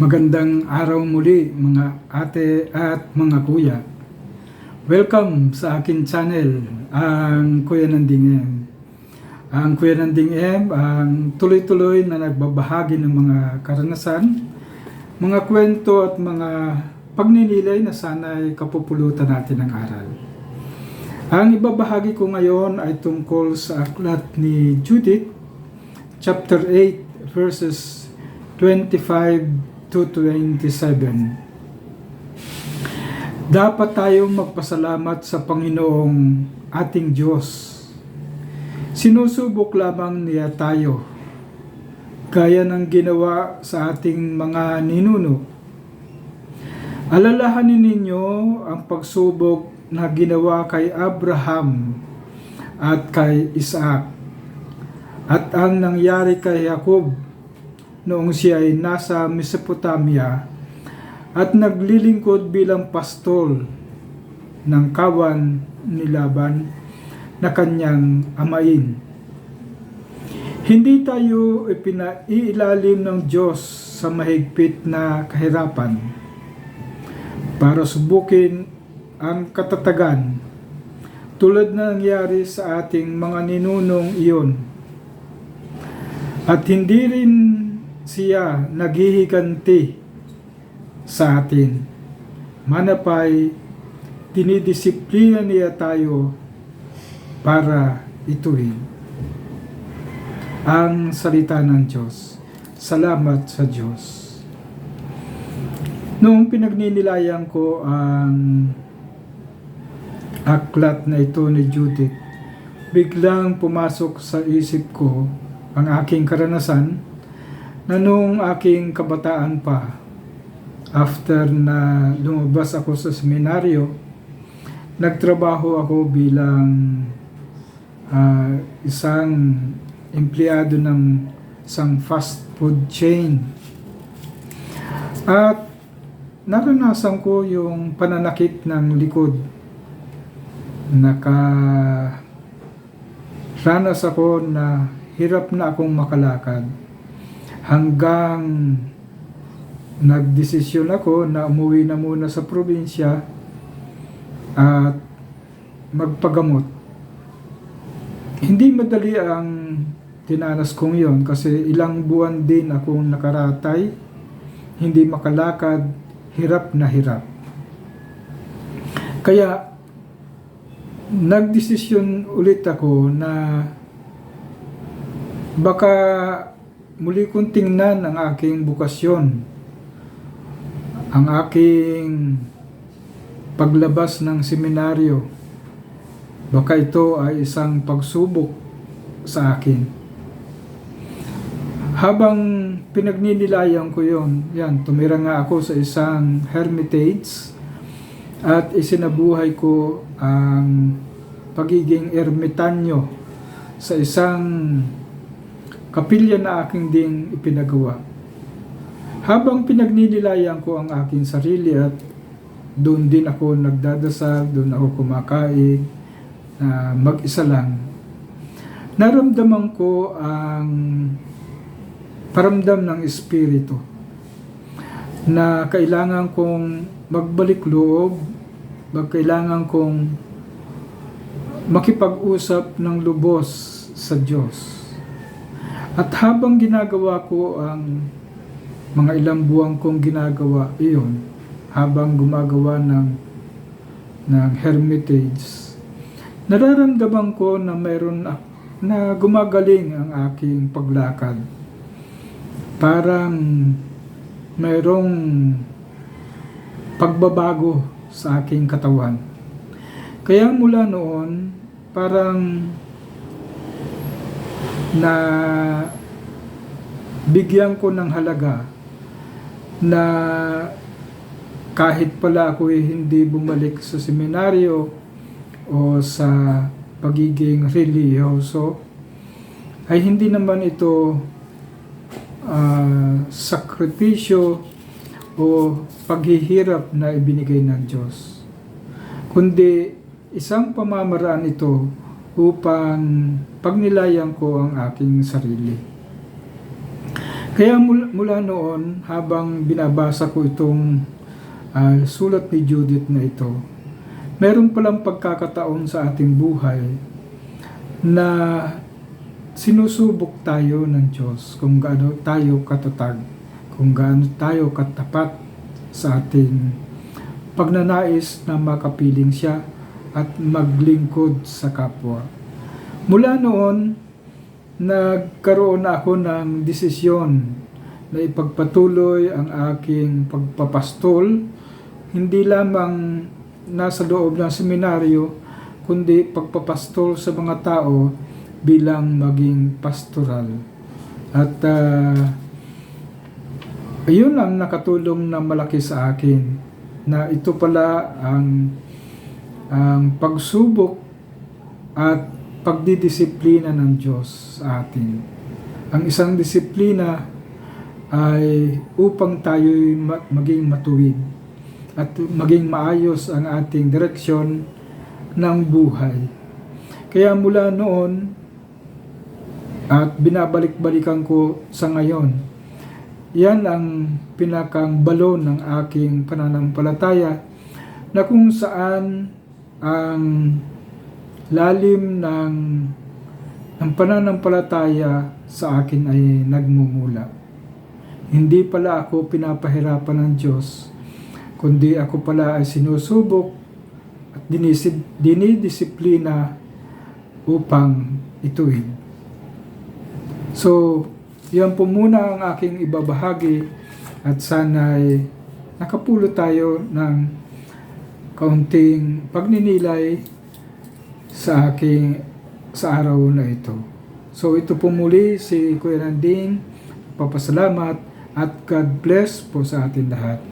Magandang araw muli mga ate at mga kuya. Welcome sa akin channel, ang Kuya Nanding M. Ang Kuya Nanding M ang tuloy-tuloy na nagbabahagi ng mga karanasan, mga kwento at mga pagninilay na sana'y kapupulutan natin ng aral. Ang ibabahagi ko ngayon ay tungkol sa aklat ni Judith, chapter 8, verses 25 to 27. Dapat tayong magpasalamat sa Panginoong ating Diyos. Sinusubok lamang niya tayo, gaya ng ginawa sa ating mga ninuno. Alalahanin ninyo ang pagsubok na ginawa kay Abraham at kay Isaac at ang nangyari kay Jacob noong siya ay nasa Mesopotamia at naglilingkod bilang pastol ng kawan ni Laban na kanyang amain. Hindi tayo ipinailalim ng Diyos sa mahigpit na kahirapan para subukin ang katatagan tulad na nangyari sa ating mga ninunong iyon. At hindi rin siya naghihiganti sa atin. Manapay, dinidisiplina niya tayo para ituwin. Ang salita ng Diyos. Salamat sa Diyos. Noong pinagninilayan ko ang aklat na ito ni Judith, biglang pumasok sa isip ko ang aking karanasan na noong aking kabataan pa, after na lumabas ako sa seminaryo, nagtrabaho ako bilang uh, isang empleyado ng isang fast food chain. At naranasan ko yung pananakit ng likod. Naka ranas ako na hirap na akong makalakad hanggang nagdesisyon ako na umuwi na muna sa probinsya at magpagamot. Hindi madali ang tinanas kong yon kasi ilang buwan din akong nakaratay, hindi makalakad, hirap na hirap. Kaya nagdesisyon ulit ako na baka muli kong tingnan ang aking bukasyon, ang aking paglabas ng seminaryo. Baka ito ay isang pagsubok sa akin. Habang pinagninilayan ko yon, yan, tumira nga ako sa isang hermitage at isinabuhay ko ang pagiging ermitanyo sa isang kapilya na aking ding ipinagawa. Habang pinagninilayan ko ang aking sarili at doon din ako nagdadasal, doon ako kumakain, na mag-isa lang, naramdaman ko ang paramdam ng Espiritu na kailangan kong magbalik loob, kailangan kong makipag-usap ng lubos sa Diyos. At habang ginagawa ko ang mga ilang buwan kong ginagawa iyon, habang gumagawa ng, ng hermitage, nararamdaman ko na mayroon na gumagaling ang aking paglakad. Parang mayroong pagbabago sa aking katawan. Kaya mula noon, parang na bigyan ko ng halaga na kahit pala ako ay hindi bumalik sa seminaryo o sa pagiging religyoso ay hindi naman ito uh, sakripisyo o paghihirap na ibinigay ng Diyos. Kundi isang pamamaraan ito upang pagnilayan ko ang aking sarili. Kaya mula, mula noon, habang binabasa ko itong ah, sulat ni Judith na ito, meron palang pagkakataon sa ating buhay na sinusubok tayo ng Diyos kung gaano tayo katatag, kung gaano tayo katapat sa ating pagnanais na makapiling siya at maglingkod sa kapwa. Mula noon, nagkaroon na ako ng desisyon na ipagpatuloy ang aking pagpapastol, hindi lamang nasa loob ng seminaryo, kundi pagpapastol sa mga tao bilang maging pastoral. At ah, ayun ang nakatulong na malaki sa akin na ito pala ang ang pagsubok at pagdidisiplina ng Diyos sa atin. Ang isang disiplina ay upang tayo'y ma- maging matuwid at maging maayos ang ating direksyon ng buhay. Kaya mula noon at binabalik-balikan ko sa ngayon, yan ang pinakang balon ng aking pananampalataya na kung saan ang lalim ng ng pananampalataya sa akin ay nagmumula. Hindi pala ako pinapahirapan ng Diyos, kundi ako pala ay sinusubok at dinisip, dinidisiplina upang ituwid. So, yan po muna ang aking ibabahagi at sana'y nakapulot tayo ng kaunting pagninilay sa aking sa araw na ito. So ito po muli si Kuya Nanding, papasalamat at God bless po sa atin lahat.